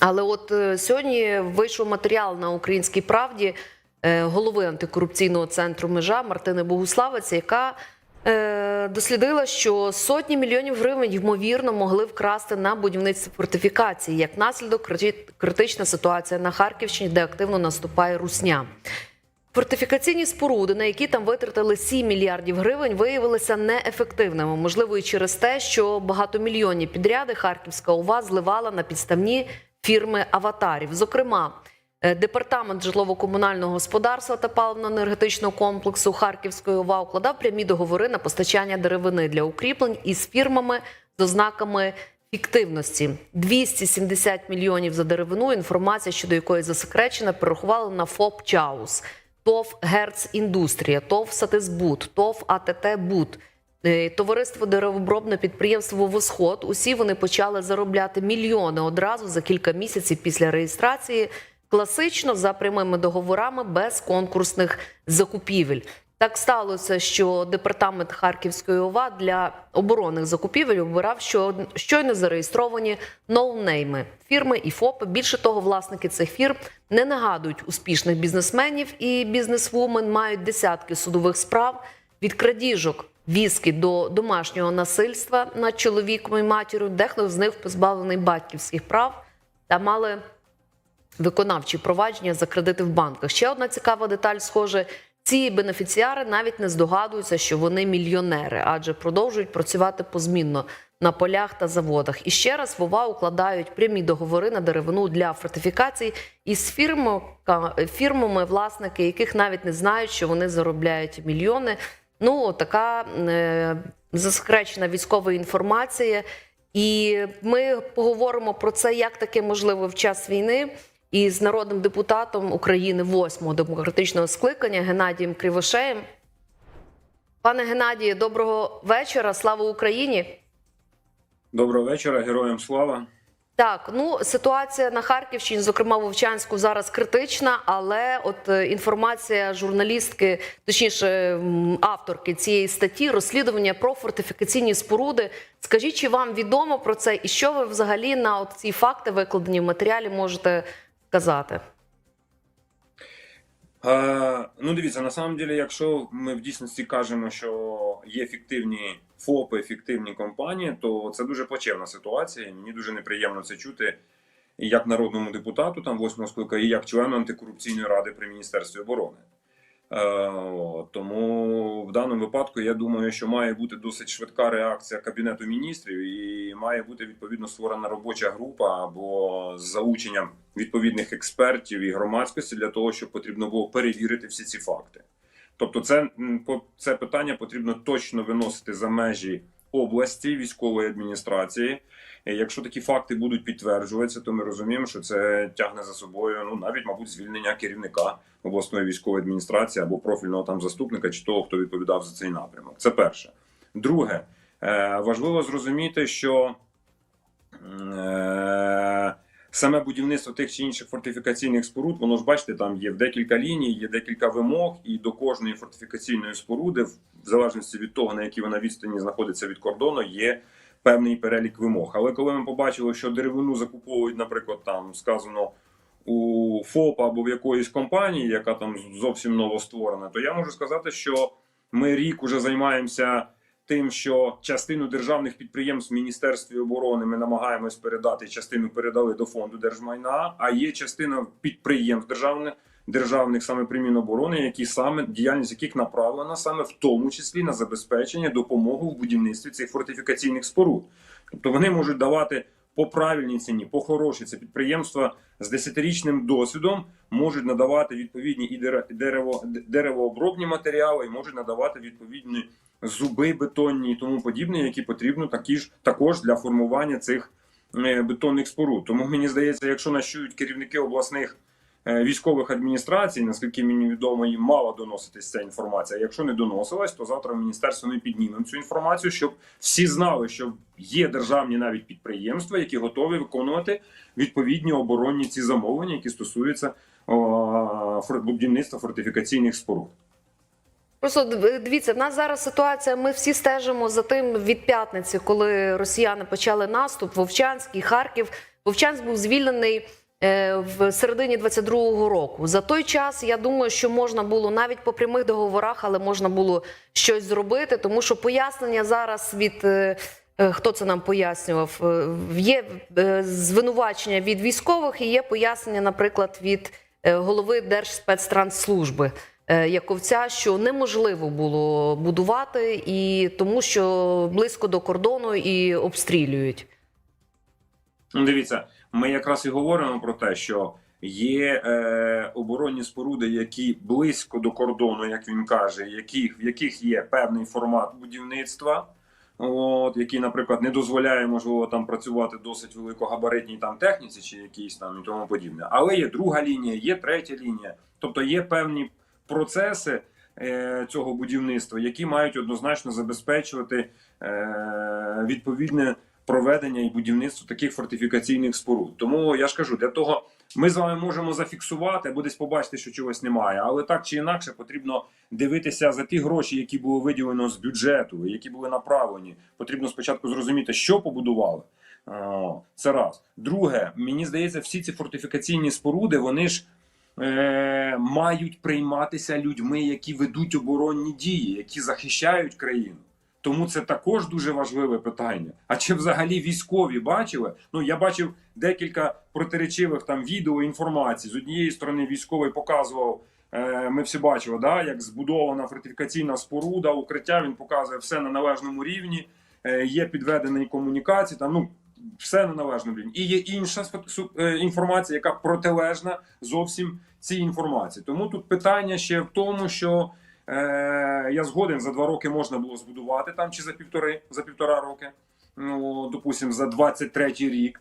Але от е, сьогодні вийшов матеріал на українській правді е, голови антикорупційного центру межа Мартини Богуславець, яка е, дослідила, що сотні мільйонів гривень ймовірно могли вкрасти на будівництві фортифікації. Як наслідок, критична ситуація на Харківщині, де активно наступає русня. Фортифікаційні споруди, на які там витратили 7 мільярдів гривень, виявилися неефективними. Можливо, і через те, що багатомільйонні підряди Харківська ОВА зливала на підставні фірми аватарів. Зокрема, е, департамент житлово-комунального господарства та паливно-енергетичного комплексу Харківської ОВА укладав прямі договори на постачання деревини для укріплень із фірмами з ознаками фіктивності. 270 мільйонів за деревину. Інформація щодо якої засекречена, перерахували на ФОП Чаус. ТОВ Герц Індустрія, ТОВ Сатисбут, ТОВ АТТ Буд, е, товариство деревообробне підприємство Восход. Усі вони почали заробляти мільйони одразу за кілька місяців після реєстрації. Класично за прямими договорами без конкурсних закупівель. Так сталося, що департамент Харківської ОВА для оборонних закупівель обирав що- щойно зареєстровані ноунейми фірми і ФОПи. Більше того, власники цих фірм не нагадують успішних бізнесменів і бізнесвумен мають десятки судових справ від крадіжок візки до домашнього насильства над чоловіком і матір'ю. Дехто з них позбавлений батьківських прав та мали виконавчі провадження за кредити в банках. Ще одна цікава деталь, схоже, ці бенефіціари навіть не здогадуються, що вони мільйонери, адже продовжують працювати позмінно на полях та заводах. І ще раз в ОВА укладають прямі договори на деревину для фортифікацій із фірмами, власники яких навіть не знають, що вони заробляють мільйони. Ну, така е, засекречена військова інформація. І ми поговоримо про це, як таке можливо в час війни. Із народним депутатом України 8-го демократичного скликання Геннадієм Кривошеєм. Пане Геннадію, доброго вечора. Слава Україні! Доброго вечора, героям слава. Так, ну ситуація на Харківщині, зокрема в Вовчанську, зараз критична, але от е, інформація журналістки, точніше авторки цієї статті, розслідування про фортифікаційні споруди. Скажіть, чи вам відомо про це, і що ви взагалі на от ці факти, викладені в матеріалі, можете сказати? Е, ну, дивіться, на самом деле, якщо ми в дійсності кажемо, що є фіктивні ФОПи, фіктивні компанії, то це дуже плачевна ситуація. Мені дуже неприємно це чути і як народному депутату, там восьмого скликання, і як члену антикорупційної ради при міністерстві оборони. Е, тому в даному випадку я думаю, що має бути досить швидка реакція кабінету міністрів, і має бути відповідно створена робоча група або з залученням відповідних експертів і громадськості для того, щоб потрібно було перевірити всі ці факти. Тобто, це це питання потрібно точно виносити за межі області військової адміністрації. Якщо такі факти будуть підтверджуватися, то ми розуміємо, що це тягне за собою ну навіть, мабуть, звільнення керівника обласної військової адміністрації або профільного там заступника чи того, хто відповідав за цей напрямок. Це перше. Друге, е, важливо зрозуміти, що е, саме будівництво тих чи інших фортифікаційних споруд, воно ж бачите, там є в декілька ліній, є декілька вимог, і до кожної фортифікаційної споруди, в залежності від того, на якій вона відстані знаходиться від кордону, є певний перелік вимог. Але коли ми побачили, що деревину закуповують, наприклад, там сказано. У ФОПа або в якоїсь компанії, яка там зовсім новостворена, то я можу сказати, що ми рік уже займаємося тим, що частину державних підприємств Міністерстві оборони ми намагаємось передати, частину передали до фонду держмайна. А є частина підприємств державних державних саме при Міноборони, які саме діяльність яких направлена саме в тому числі на забезпечення допомоги в будівництві цих фортифікаційних споруд. Тобто вони можуть давати по правильній ціні, по хорошій. Це підприємства з десятирічним досвідом можуть надавати відповідні і дере- дерево, деревообробні матеріали, і можуть надавати відповідні зуби бетонні і тому подібне, які потрібно такі ж також для формування цих е, бетонних споруд. Тому мені здається, якщо нас чують керівники обласних е, військових адміністрацій, наскільки мені відомо, їм мало доноситись ця інформація. Якщо не доносилась, то завтра міністерство ми піднімемо цю інформацію, щоб всі знали, що є державні навіть підприємства, які готові виконувати відповідні оборонні ці замовлення, які стосуються будівництва фортифікаційних споруд. Просто дивіться, в нас зараз ситуація. Ми всі стежимо за тим від п'ятниці, коли росіяни почали наступ, Вовчанський, Харків. Вовчанськ був звільнений е, в середині 22-го року. За той час я думаю, що можна було навіть по прямих договорах, але можна було щось зробити, тому що пояснення зараз від. е, е, Хто це нам пояснював? Є звинувачення від військових і є пояснення, наприклад, від голови Держспецтрансслужби е, Яковця, що неможливо було будувати, і тому що близько до кордону і обстрілюють. Ну, дивіться, ми якраз і говоримо про те, що є е, оборонні споруди, які близько до кордону, як він каже, яких, в яких є певний формат будівництва. От, який, наприклад, не дозволяє, можливо, там працювати досить великогабаритній там техніці чи якійсь там і тому подібне. Але є друга лінія, є третя лінія. Тобто є певні процеси е, цього будівництва, які мають однозначно забезпечувати е, відповідне проведення і будівництво таких фортифікаційних споруд. Тому я ж кажу, для того ми з вами можемо зафіксувати або десь побачити, що чогось немає, але так чи інакше потрібно дивитися за ті гроші, які було виділено з бюджету, які були направлені. Потрібно спочатку зрозуміти, що побудували. Це раз. Друге, мені здається, всі ці фортифікаційні споруди вони ж е, мають прийматися людьми, які ведуть оборонні дії, які захищають країну. Тому це також дуже важливе питання. А чи взагалі військові бачили? Ну я бачив декілька протиречивих там відео інформацій. З однієї сторони, військовий показував. е, Ми всі бачили, да, як збудована фортифікаційна споруда, укриття. Він показує все на належному рівні. е, Є підведені комунікації. Там ну все на належному рівні. І є інша е, інформація, яка протилежна зовсім цій інформації. Тому тут питання ще в тому, що я згоден за два роки можна було збудувати там чи за півтори, за півтора роки. Ну, допустимо, за 23 рік.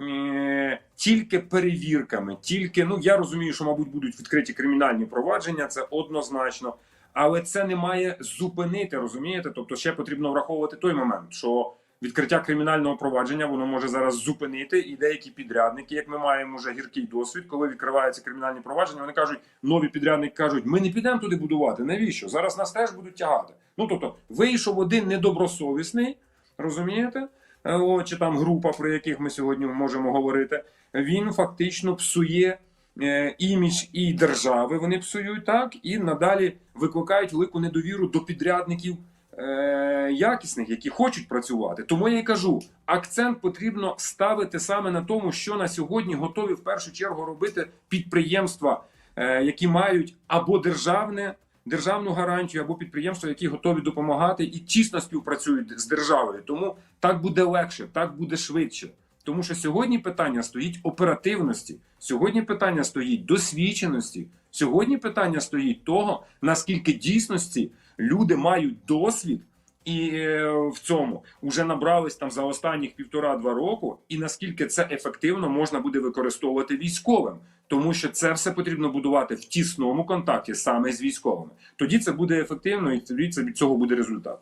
Е, Тільки перевірками, тільки ну я розумію, що мабуть будуть відкриті кримінальні провадження, це однозначно, але це не має зупинити, розумієте? Тобто, ще потрібно враховувати той момент, що відкриття кримінального провадження воно може зараз зупинити, і деякі підрядники, як ми маємо вже гіркий досвід, коли відкриваються кримінальні провадження, вони кажуть, нові підрядники кажуть, ми не підемо туди будувати. Навіщо? Зараз нас теж будуть тягати. Ну тобто, вийшов один недобросовісний, розумієте? Е, о, чи там група, про яких ми сьогодні можемо говорити, він фактично псує е, імідж і держави. Вони псують так, і надалі викликають велику недовіру до підрядників е, якісних, які хочуть працювати. Тому я й кажу: акцент потрібно ставити саме на тому, що на сьогодні готові в першу чергу робити підприємства, е, які мають або державне. Державну гарантію або підприємства, які готові допомагати і тісно співпрацюють з державою. Тому так буде легше, так буде швидше. Тому що сьогодні питання стоїть оперативності, сьогодні питання стоїть досвідченості, сьогодні питання стоїть того, наскільки дійсності люди мають досвід і е, в цьому вже набрались там за останніх півтора-два року, і наскільки це ефективно можна буде використовувати військовим. Тому що це все потрібно будувати в тісному контакті саме з військовими. Тоді це буде ефективно, і тоді це від цього буде результат.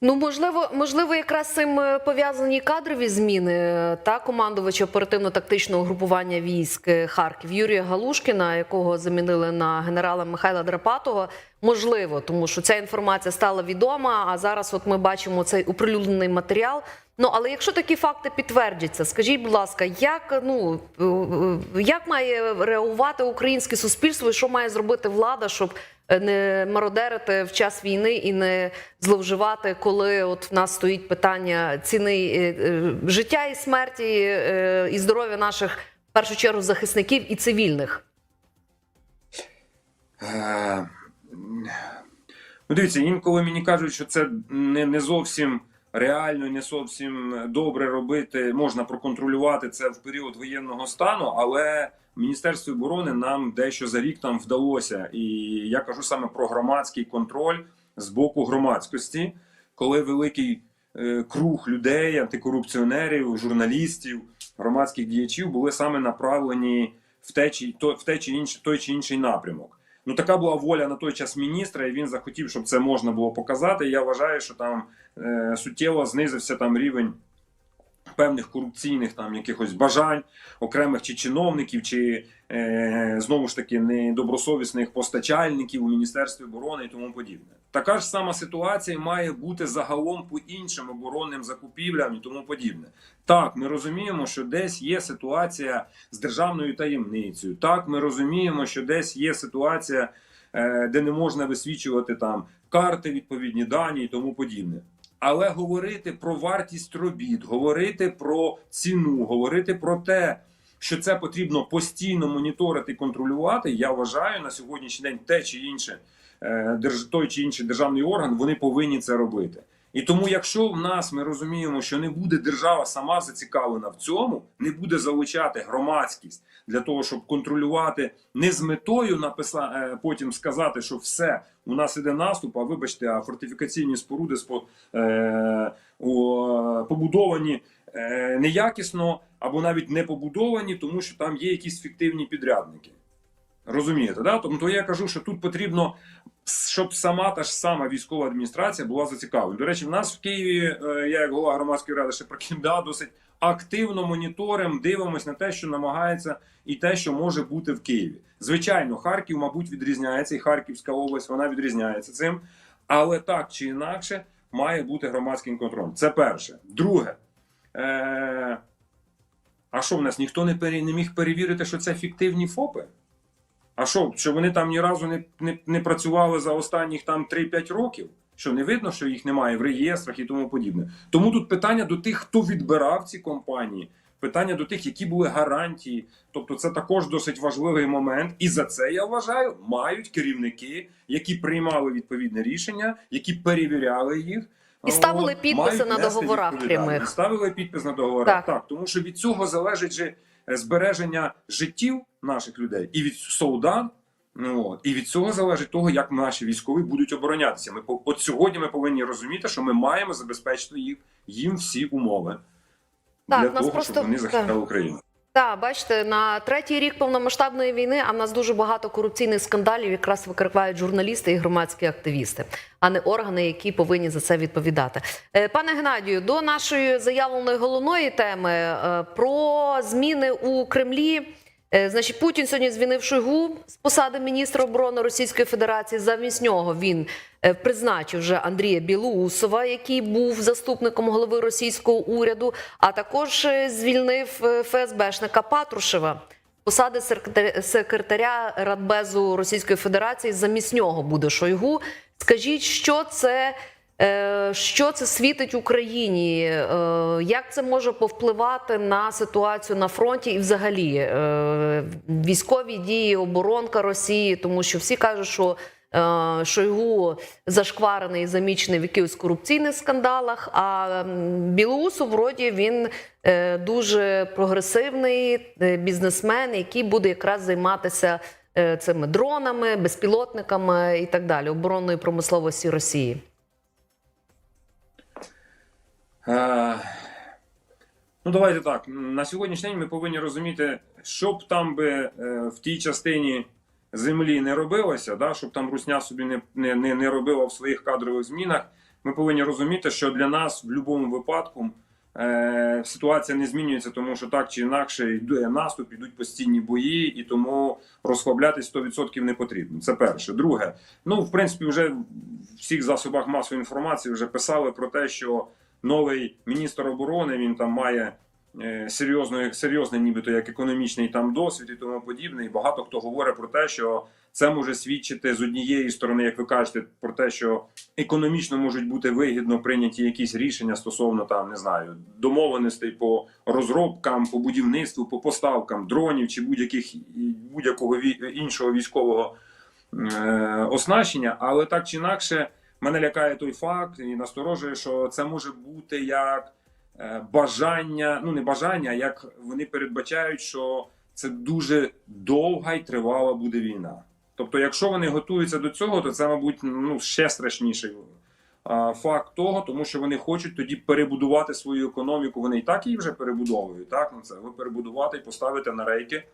Ну, можливо, можливо, якраз цим е, пов'язані кадрові зміни е, та командувача оперативно-тактичного групування військ е, Харків Юрія Галушкіна, якого замінили на генерала Михайла Драпатого. Можливо, тому що ця інформація стала відома. А зараз, от ми бачимо цей оприлюднений матеріал. Ну але якщо такі факти підтвердяться, скажіть, будь ласка, як ну як має реагувати українське суспільство, і що має зробити влада, щоб не мародерити в час війни і не зловживати, коли от в нас стоїть питання ціни е, е, життя і смерті е, і здоров'я наших в першу чергу захисників і цивільних? Е, Ну, дивіться, інколи мені кажуть, що це не, не зовсім реально, не зовсім добре робити, можна проконтролювати це в період воєнного стану, але Міністерству оборони нам дещо за рік там вдалося. І я кажу саме про громадський контроль з боку громадськості, коли великий е, круг людей, антикорупціонерів, журналістів, громадських діячів були саме направлені в те чи, то, в те чи інший, той чи інший напрямок. Ну, така була воля на той час міністра, і він захотів, щоб це можна було показати. Я вважаю, що там суттєво знизився там рівень певних корупційних там якихось бажань окремих чи чиновників, чи е, знову ж таки недобросовісних постачальників у міністерстві оборони і тому подібне. Така ж сама ситуація має бути загалом по іншим оборонним закупівлям і тому подібне. Так, ми розуміємо, що десь є ситуація з державною таємницею. Так, ми розуміємо, що десь є ситуація, е, де не можна висвічувати там карти, відповідні дані і тому подібне. Але говорити про вартість робіт, говорити про ціну, говорити про те, що це потрібно постійно моніторити контролювати, я вважаю на сьогоднішній день те чи інше, е, той чи інший державний орган, вони повинні це робити. І тому, якщо в нас ми розуміємо, що не буде держава сама зацікавлена в цьому, не буде залучати громадськість для того, щоб контролювати не з метою написа... е, потім сказати, що все у нас іде наступ. А вибачте, а фортифікаційні споруди спо- е... о, побудовані е... неякісно або навіть не побудовані, тому що там є якісь фіктивні підрядники. Розумієте, да? Тобто я кажу, що тут потрібно, щоб сама та ж сама військова адміністрація була зацікавлена. До речі, в нас в Києві, е, я як голова громадської ради ще прокидав досить активно моніторимо, дивимося на те, що намагається, і те, що може бути в Києві. Звичайно, Харків, мабуть, відрізняється, і Харківська область вона відрізняється цим. Але так чи інакше має бути громадський контроль. Це перше. Друге. Е- а що в нас ніхто не, пере... не міг перевірити, що це фіктивні ФОПи? А що, що вони там ні разу не, не, не працювали за останніх там 3-5 років? Що не видно, що їх немає в реєстрах і тому подібне. Тому тут питання до тих, хто відбирав ці компанії, питання до тих, які були гарантії. Тобто, це також досить важливий момент. І за це я вважаю, мають керівники, які приймали відповідне рішення, які перевіряли їх. І ставили підписи на договорах прямих. Ставили підпис на договорах. Так. Так. тому що від цього залежить же збереження життів наших людей і від солдат. Ну от і від цього залежить того, як наші військові будуть оборонятися. Ми от сьогодні ми повинні розуміти, що ми маємо забезпечити їх їм всі умови Так, для нас того, просто- щоб вони захищали. Україну. Так, бачите, на третій рік повномасштабної війни, а в нас дуже багато корупційних скандалів якраз викривають журналісти і громадські активісти, а не органи, які повинні за це відповідати. Е, Пане Геннадію, до нашої заявленої головної теми е, про зміни у Кремлі. Е, Значить, Путін сьогодні звільнив Шойгу з посади міністра оборони Російської Федерації. Замість нього він е, призначив вже Андрія Білоусова, який був заступником голови російського уряду, а також е, звільнив ФСБшника Патрушева. Посади секретаря- Радбезу Російської Федерації замість нього буде Шойгу. Скажіть, що це, що це світить Україні? Е, Як це може повпливати на ситуацію на фронті і взагалі е, військові дії, оборонка Росії? Тому що всі кажуть, що е, Шойгу зашкварений і замічений в якихось корупційних скандалах. А м, Білоусов, вроді, він е, дуже прогресивний е, бізнесмен, який буде якраз займатися е, цими дронами, безпілотниками і так далі, оборонної промисловості Росії. Ну, давайте так. На сьогоднішній день ми повинні розуміти, що б там би е, в тій частині землі не робилося, да, щоб там Русня собі не, не, не робила в своїх кадрових змінах. Ми повинні розуміти, що для нас в будь-якому випадку е, ситуація не змінюється, тому що так чи інакше йде наступ, йдуть постійні бої, і тому розслаблятись 100% не потрібно. Це перше. Друге, ну в принципі, вже в всіх засобах масової інформації вже писали про те, що новий міністр оборони він там має е, серйозно, серйозний, нібито як економічний там досвід і тому подібне. І багато хто говорить про те, що це може свідчити з однієї сторони, як ви кажете, про те, що економічно можуть бути вигідно прийняті якісь рішення стосовно там не знаю домовленостей по розробкам, по будівництву, по поставкам дронів чи будь-яких будь-якого іншого військового е, оснащення, але так чи інакше. Мене лякає той факт і насторожує, що це може бути як е, бажання, ну не бажання, як вони передбачають, що це дуже довга і тривала буде війна. Тобто, якщо вони готуються до цього, то це, мабуть, ну ще страшніший факт того, тому що вони хочуть тоді перебудувати свою економіку. Вони і так її вже перебудовують. Так, ну це ви перебудувати і поставити на рейки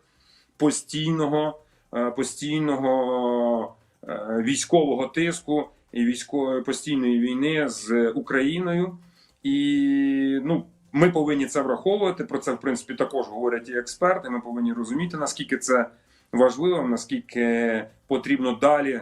постійного, е, постійного е, військового тиску військової постійної війни з Україною. І ну ми повинні це враховувати. Про це в принципі також говорять і експерти. Ми повинні розуміти, наскільки це важливо, наскільки потрібно далі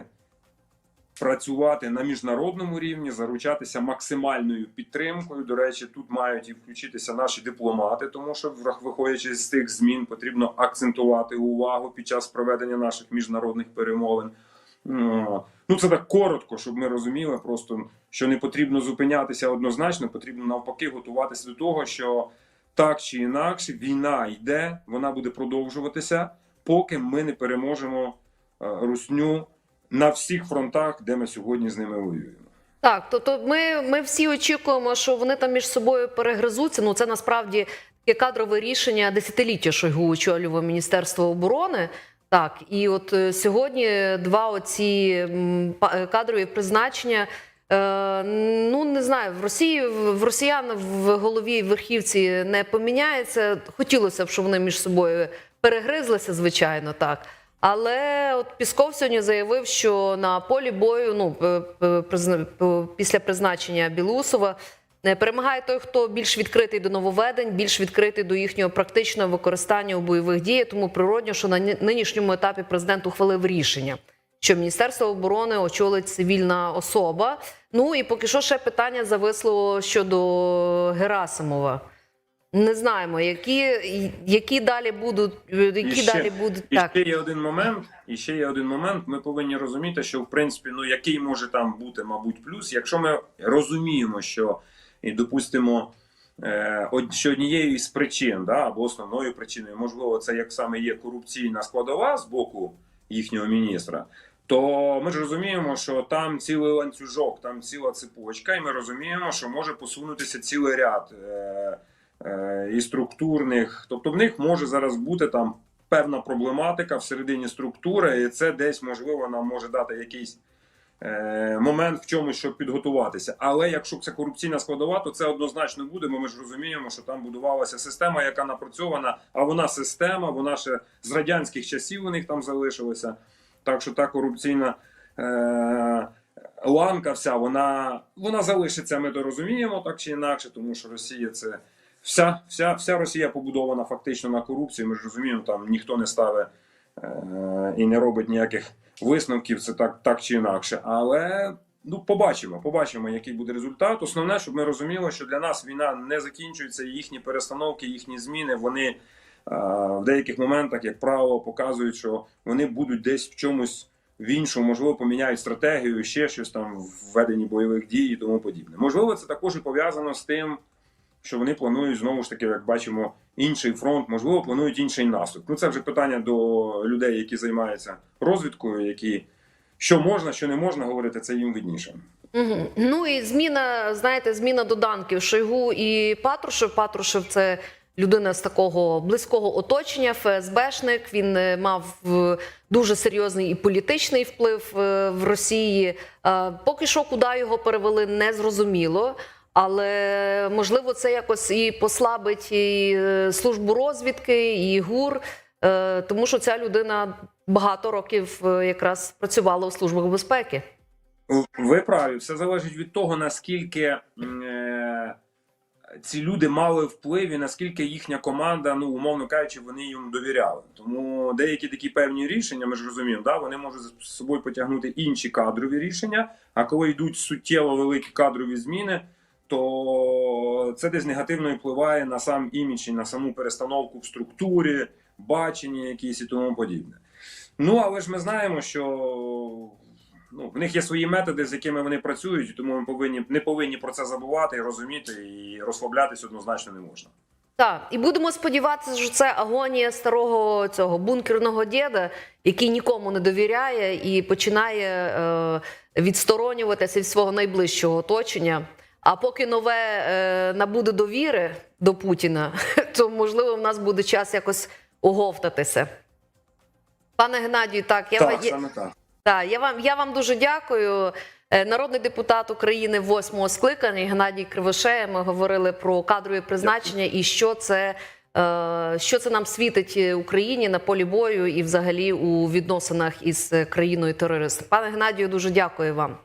працювати на міжнародному рівні, заручатися максимальною підтримкою. До речі, тут мають і включитися наші дипломати, тому що, виходячи з тих змін, потрібно акцентувати увагу під час проведення наших міжнародних перемовин. Ну, це так коротко, щоб ми розуміли, просто що не потрібно зупинятися однозначно, потрібно навпаки готуватися до того, що так чи інакше війна йде, вона буде продовжуватися, поки ми не переможемо е, русню на всіх фронтах, де ми сьогодні з ними воюємо. Так, тобто ми, ми всі очікуємо, що вони там між собою перегризуться. Ну це насправді таке кадрове рішення десятиліття Шойгу очолював Міністерство оборони. Так, і от е, сьогодні два оці е, кадрові призначення. Е, ну не знаю, в Росії в росіян в голові верхівці не поміняється. Хотілося б, щоб вони між собою перегризлися, звичайно, так. Але от Пісков сьогодні заявив, що на полі бою, ну після призначення Білусова, перемагає той, хто більш відкритий до нововведень, більш відкритий до їхнього практичного використання у бойових діях. Тому природньо, що на ні- нинішньому етапі президент ухвалив рішення, що Міністерство оборони очолить цивільна особа. Ну і поки що ще питання зависло щодо Герасимова. Не знаємо, які, які далі будуть, які ще- далі будуть І так. ще є один момент. І ще є один момент. Ми повинні розуміти, що в принципі, ну який може там бути, мабуть, плюс, якщо ми розуміємо, що і допустимо. е, Що однією із причин, да, або основною причиною, можливо, це як саме є корупційна складова з боку їхнього міністра, то ми ж розуміємо, що там цілий ланцюжок, там ціла цепочка, і ми розуміємо, що може посунутися цілий ряд е, е, і структурних, тобто в них може зараз бути там певна проблематика всередині структури, і це десь можливо нам може дати якийсь момент в чомусь, щоб підготуватися. Але якщо це корупційна складова, то це однозначно буде, бо ми ж розуміємо, що там будувалася система, яка напрацьована, а вона система, вона ще з радянських часів у них там залишилася. Так що та корупційна. Е, Ланка вся вона, вона залишиться, ми то розуміємо так чи інакше, тому що Росія це вся, вся, вся Росія побудована фактично на корупції. Ми ж розуміємо, там ніхто не ставить е, і не робить ніяких висновків, це так, так чи інакше. Але ну, побачимо, побачимо, який буде результат. Основне, щоб ми розуміли, що для нас війна не закінчується, їхні перестановки, їхні зміни, вони е, в деяких моментах, як правило, показують, що вони будуть десь в чомусь. В іншому, можливо, поміняють стратегію, ще щось там в веденні бойових дій і тому подібне. Можливо, це також і пов'язано з тим, що вони планують знову ж таки, як бачимо, інший фронт, можливо, планують інший наступ. Ну це вже питання до людей, які займаються розвідкою, які що можна, що не можна говорити, це їм видніше. Угу. Ну і зміна, знаєте, зміна доданків Шойгу і Патрушев. Патрушев це людина з такого близького оточення, ФСБшник. Він е, мав е, дуже серйозний і політичний вплив е, в Росії. Поки що, куди його перевели, не зрозуміло. Але можливо, це якось і послабить і е, службу розвідки, і ГУР, е, тому що ця людина багато років е, якраз працювала у службах безпеки. Ви праві, все залежить від того, наскільки ці люди мали вплив і наскільки їхня команда, ну умовно кажучи, вони їм довіряли. Тому деякі такі певні рішення, ми ж розуміємо, да, вони можуть з собою потягнути інші кадрові рішення. А коли йдуть суттєво великі кадрові зміни, то це десь негативно впливає на сам імідж і на саму перестановку в структурі, бачення якісь і тому подібне. Ну але ж ми знаємо, що ну, в них є свої методи, з якими вони працюють, і тому ми повинні не повинні про це забувати і розуміти, і розслаблятись однозначно не можна. Так, і будемо сподіватися, що це агонія старого цього бункерного діда, який нікому не довіряє і починає е, відсторонюватися від свого найближчого оточення. А поки нове е, набуде довіри до Путіна, то можливо в нас буде час якось оговтатися. Пане Геннадію, так я так, саме так. так, я вам я вам дуже дякую. Е, Народний депутат України восьмого скликання Геннадій Кривошея. Ми говорили про кадрові призначення і що це, е, що це нам світить е, Україні на полі бою і взагалі у відносинах із країною терористом. Пане Геннадію, дуже дякую вам.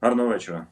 Гарного вечора.